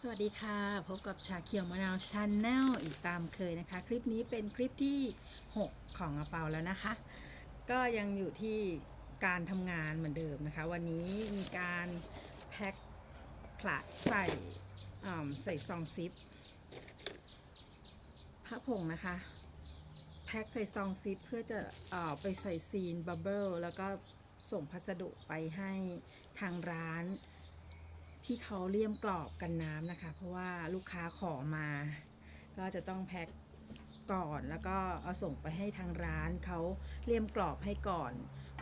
สวัสดีค่ะ พบกับชาเขียวมะนาวชาแนลอีกตามเคยนะคะ คลิปนี้เป็นคลิปที่ 6 ของอาเปาแล้วนะคะ ก็ยังอยู่ที่การทำงานเหมือนเดิมนะคะ วันนี้มีการแพ็คผละใส่ใส่ซองซิปพระผงนะคะ แพ็คใส่ซองซิปเพื่อจะอ่อไปใส่ซีนบับเบิลแล้วก็ส่งพัสดุไปให้ทางร้าน ที่เขาเลี่ยมกรอบกันน้ำนะคะ เพราะว่าลูกค้าขอมา ก็จะต้องแพ็คก่อนแล้วก็เอาส่งไปให้ทางร้านเขาเลี่ยมกรอบให้ก่อน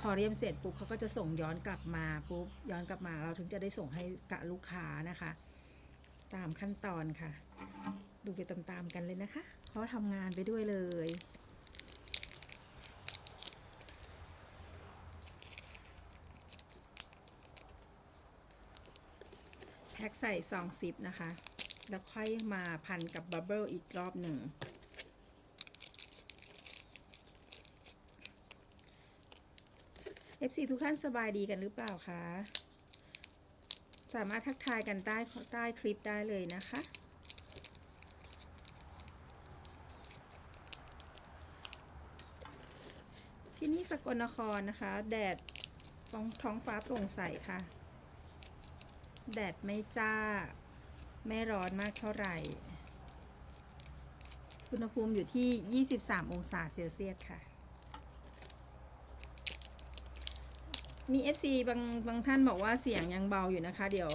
พอเลี่ยมเสร็จปุ๊บเขาก็จะส่งย้อนกลับมาปุ๊บย้อนกลับมาเราถึงจะได้ส่งให้กับลูกค้านะคะ ตามขั้นตอนค่ะ ดูไปตามๆกันเลยนะคะเขาทำงานไปด้วยเลย พ็คใส่ซองซิปนะคะ แล้วค่อยมาพันกับบับเบิลอีกรอบหนึ่ง FC ทุกท่านสบายดีกันหรือเปล่าคะ สามารถทักทายกันใต้ใต้คลิปได้เลยนะคะ ที่นี่สกลนครนะคะ แดดท้องฟ้าโปร่งใสค่ะ แดดไม่จ้า ไม่ร้อนมากเท่าไหร่ อุณหภูมิอยู่ที่ 23 องศาเซลเซียสค่ะ มี FC บางบางท่านบอกว่าเสียงยังเบาอยู่นะคะ เดี๋ยว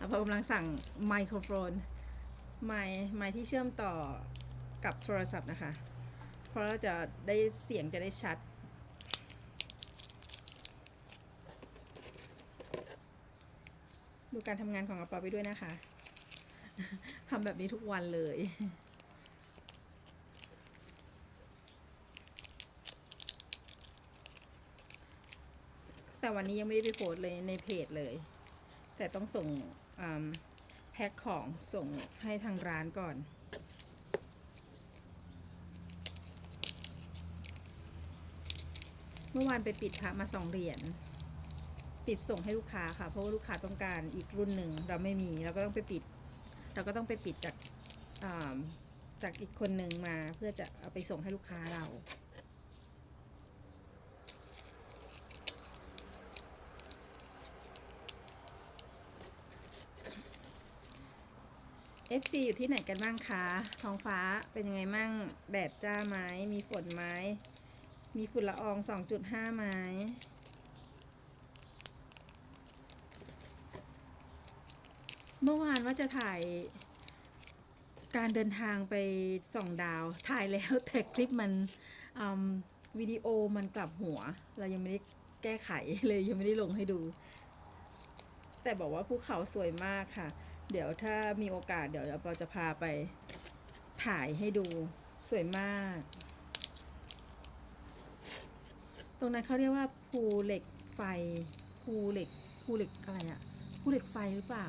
อาภากำลังสั่งไมโครโฟนไมไมที่เชื่อมต่อกับโทรศัพท์นะคะ เพราะเราจะได้เสียงจะได้ชัด ดูการทำงานของกระเป๋าไปด้วยนะคะทำแบบนี้ทุกวันเลยแต่วันนี้ยังไม่ได้ไปโพสเลยในเพจเลย แต่ต้องส่งแพ็คของส่งให้ทางร้านก่อน เมื่อวานไปปิดพระมาสองเหรียญ ปิดส่งให้ลูกค้าค่ะ เพราะว่าลูกค้าต้องการอีกรุ่นหนึ่งเราไม่มีเราก็ต้องไปปิด เราก็ต้องไปปิดจากอ่าจากอีกคนหนึ่งมาเพื่อจะเอาไปส่งให้ลูกค้าเรา FC อยู่ที่ไหนกันบ้างคะท้องฟ้าเป็นยังไงมั่งแดดจ้าไหมมีฝนไหมมีฝุ่นละออง 2.5ไหม เมื่อวานว่าจะถ่ายการเดินทางไปส่องดาวถ่ายแล้วแต่คลิปมันมวิดีโอมันกลับหัว เรายังไม่ได้แก้ไขเลยยังไม่ได้ลงให้ดู แต่บอกว่าภูเขาสวยมากค่ะ เดี๋ยวถ้ามีโอกาสเดี๋ยวเราจะพาไปถ่ายให้ดูสวยมาก ตรงนั้นเขาเรียกว่าภูเหล็กไฟภูเหล็กภูเหล็กอะไรอะภูเหล็กไฟหรือเปล่า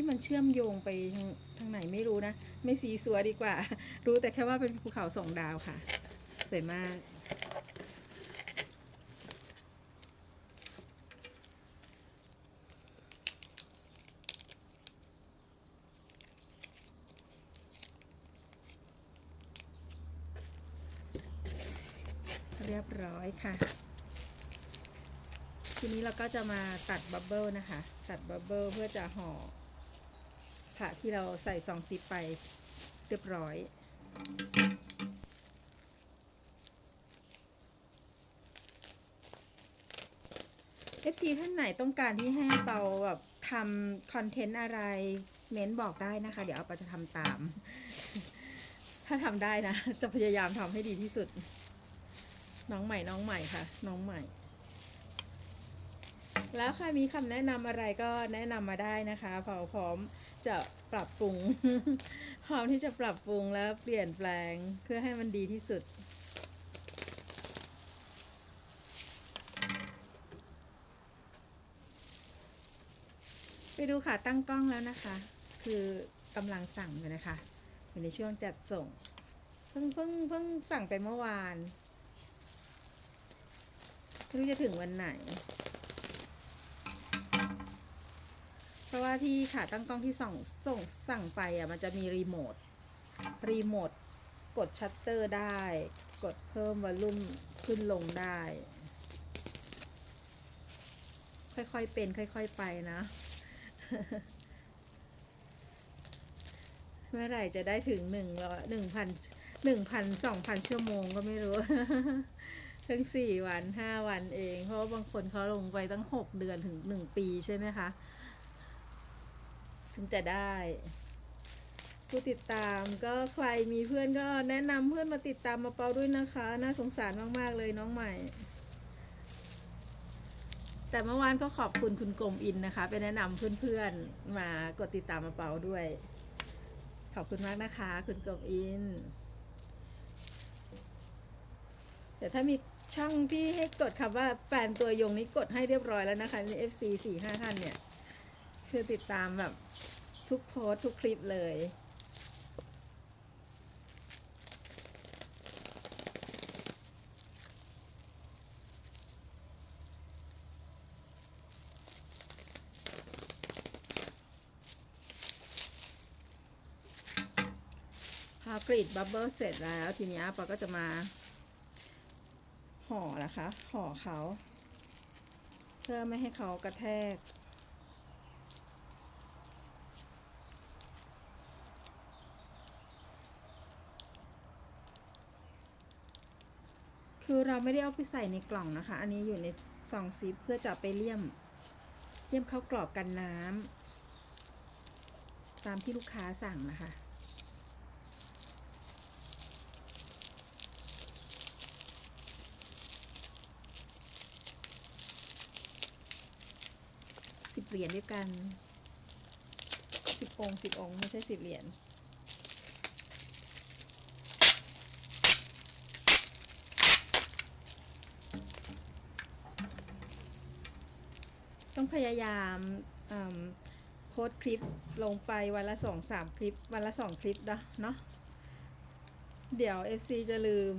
ที่มันเชื่อมโยงไปทางทางไหนไม่รู้นะ ไม่สีสัวดีกว่า รู้แต่แค่ว่าเป็นภูเขาสองดาวค่ะ สวยมาก เรียบร้อยค่ะ ทีนี้เราก็จะมาตัดบับเบิลนะคะ ตัดบับเบิลเพื่อจะห่อ ผ้าที่เราใส่ซองซิปไปเรียบร้อย FC ท่านไหนต้องการที่ให้เปาแบบทำคอนเทนต์อะไรเม้นบอกได้นะคะ เดี๋ยวเอาไปจะทำตาม ถ้าทำได้นะ จะพยายามทำให้ดีที่สุด น้องใหม่น้องใหม่ค่ะ น้องใหม่ แล้วใครมีคำแนะนำอะไรก็แนะนำมาได้นะคะเผาพร้อม จะปรับปรุง พร้อมที่จะปรับปรุงและเปลี่ยนแปลงเพื่อให้มันดีที่สุด ไปดูค่ะตั้งกล้องแล้วนะคะ คือกำลังสั่งอยู่นะคะ อยู่ในช่วงจัดส่ง เพิ่งเพิ่งเพิ่งสั่งไปเมื่อวานไม่รู้จะถึงวันไหน เพราะว่าที่ขาตั้งกล้องที่ส่งส่งสั่งไปอะมันจะมีรีโมทรีโมทกดชัตเตอร์ได้ กดเพิ่มวอลลุ่มขึ้นลงได้ ค่อยๆเป็นค่อยๆไปนะ เมื่อไหร่จะได้ถึงหนึ่งร้อยหนึ่งพันหนึ่งพันสองพันชั่วโมงก็ไม่รู้เพิ่งสี่วันห้าวันเอง เพราะว่าบางคนเขาลงไปตั้งหกเดือนถึงหนึ่งปีใช่ไหมคะ ถึงจะได้ ผู้ติดตามก็ใครมีเพื่อนก็แนะนำเพื่อนมาติดตามมาเปาด้วยนะคะ น่าสงสารมากๆเลยน้องใหม่ แต่เมื่อวานก็ขอบคุณคุณกรมอินนะคะ ไปแนะนำเพื่อนๆมากดติดตามมาเปาด้วย ขอบคุณมากนะคะ คุณกรมอินแต่ถ้ามีช่องที่ให้กดคำว่าแฟนตัวยงนี้กดให้เรียบร้อยแล้วนะคะใน FC สี่ห้าท่านเนี่ย คือติดตามแบบทุกโพสทุกคลิปเลย พอกรีดบับเบิลเสร็จแล้วทีนี้ปอก็จะมา ห่อนะคะ ห่อเขา เพื่อไม่ให้เขากระแทก คือเราไม่ได้เอาไปใส่ในกล่องนะคะ อันนี้อยู่ในซองซิปเพื่อจะไปเลี่ยมเลี่ยมเข้ากรอบกันน้ำตามที่ลูกค้าสั่งนะคะสิบเหรียญด้วยกันสิบองค์สิบองค์ไม่ใช่สิบเหรียญ ต้องพยายามโพสคลิปลงไปวันละสองสามคลิป วันละสองคลิปนะเนาะเดี๋ยว FC จะลืม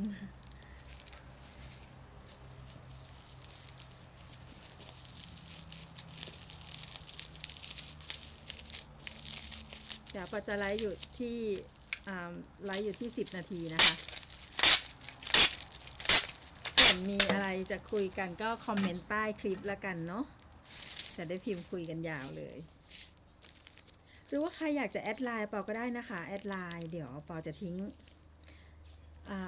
เดี๋ยวปจะไลฟ์อยู่ที่ไลฟ์อยู่ที่ 10 นาทีนะคะ ส่วนมีอะไรจะคุยกันก็คอมเมนต์ใต้คลิปละกันเนาะ จะได้พิมพ์คุยกันยาวเลย หรือว่าใครอยากจะแอดไลน์ปอก็ได้นะคะแอดไลน์เดี๋ยวปอจะทิ้ง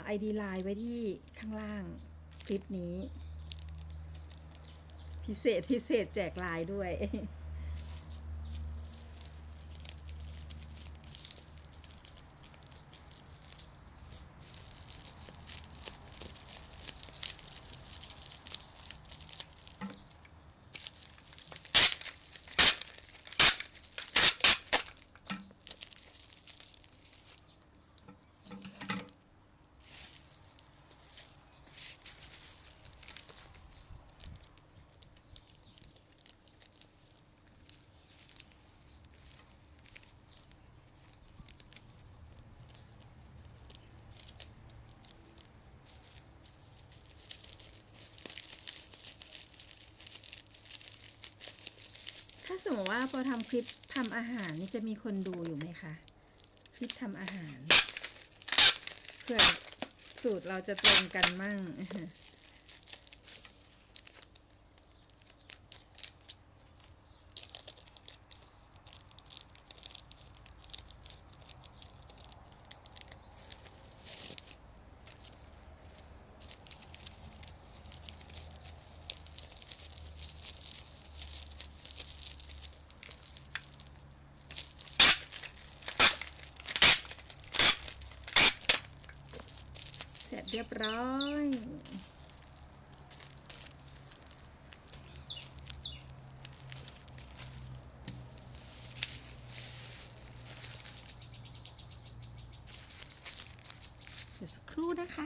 ไอดีไลน์ไว้ที่ข้างล่างคลิปนี้ พิเศษพิเศษแจกไลน์ด้วย มมติว่าพอทำคลิปทำอาหารนี่จะมีคนดูอยู่ไหมคะ คลิปทำอาหาร เพื่อสูตรเราจะตรงกันมั่ง เรียบร้อย เดี๋ยวสักครู่นะคะ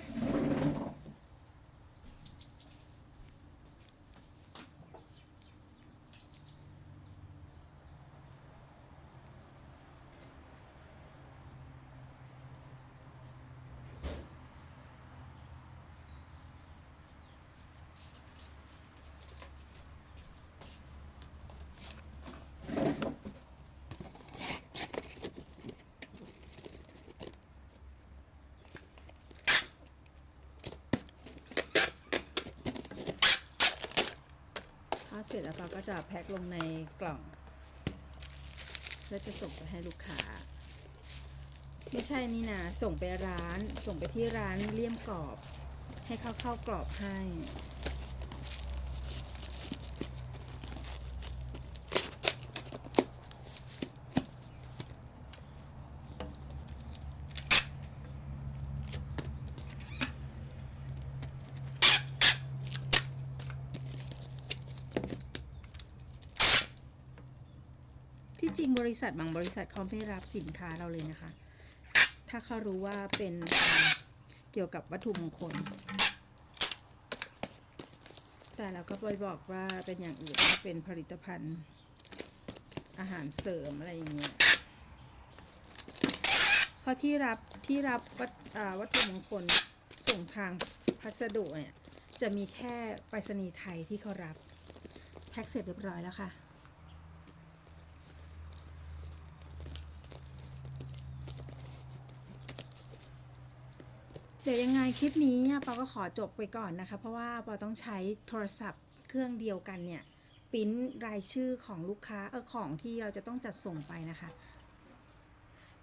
ร็จแล้วเราก็จะแพ็คลงในกล่อง แล้วจะส่งไปให้ลูกค้า ไม่ใช่นี่นะส่งไปร้าน ส่งไปที่ร้านเลี่ยมกรอบ ให้เขาเข้ากรอบให้ ที่จริงบริษัทบางบริษัทเขาไม่รับสินค้าเราเลยนะคะ ถ้าเขารู้ว่าเป็นเกี่ยวกับวัตถุมงคล แต่เราก็ไปบอกว่าเป็นอย่างอื่นเป็นผลิตภัณฑ์ อาหารเสริมอะไรอย่างเงี้ยเพราะที่รับที่รับวัตวัตถุมงคลส่งทางพัสดุเนี่ยจะมีแค่ไปรษณีย์ไทยที่เขารับ แพ็คเสร็จเรียบร้อยแล้วค่ะ เดี๋ยวยังไงคลิปนี้ปอก็ขอจบไปก่อนนะคะ เพราะว่าปอต้องใช้โทรศัพท์เครื่องเดียวกันเนี่ยปิ้นรายชื่อของลูกค้าเออของที่เราจะต้องจัดส่งไปนะคะ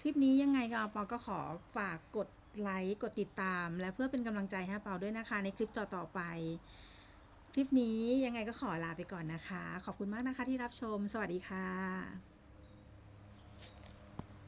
คลิปนี้ยังไงก็ปอก็ขอฝากกดไลค์กดติดตาม และเพื่อเป็นกำลังใจให้เปาด้วยนะคะ ในคลิปต่อๆไป คลิปนี้ยังไงก็ขอลาไปก่อนนะคะ ขอบคุณมากนะคะที่รับชม สวัสดีค่ะ